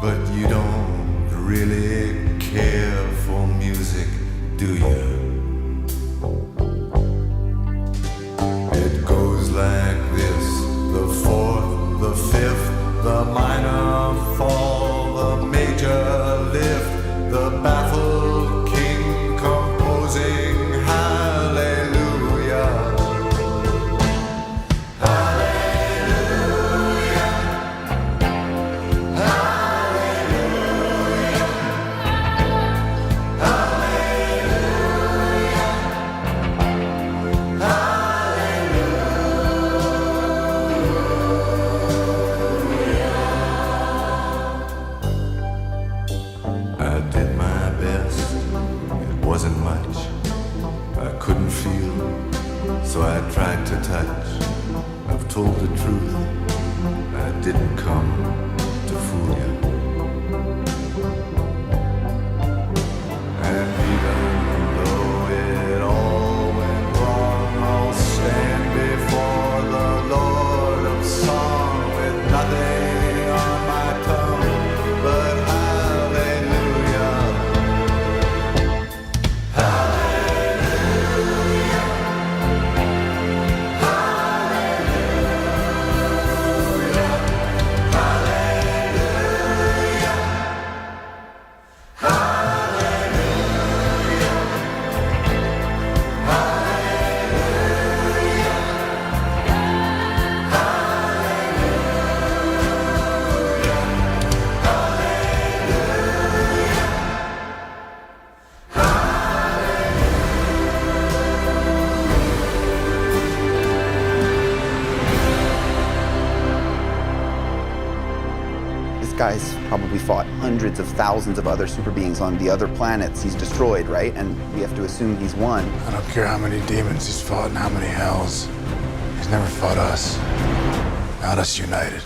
but you don't really care for music, do you? Wasn't much. I couldn't feel, so I tried to touch. I've told the truth. I didn't come to fool you. Guy's probably fought hundreds of thousands of other super beings on the other planets he's destroyed, right? And we have to assume he's won. I don't care how many demons he's fought and how many hells. He's never fought us. Not us united.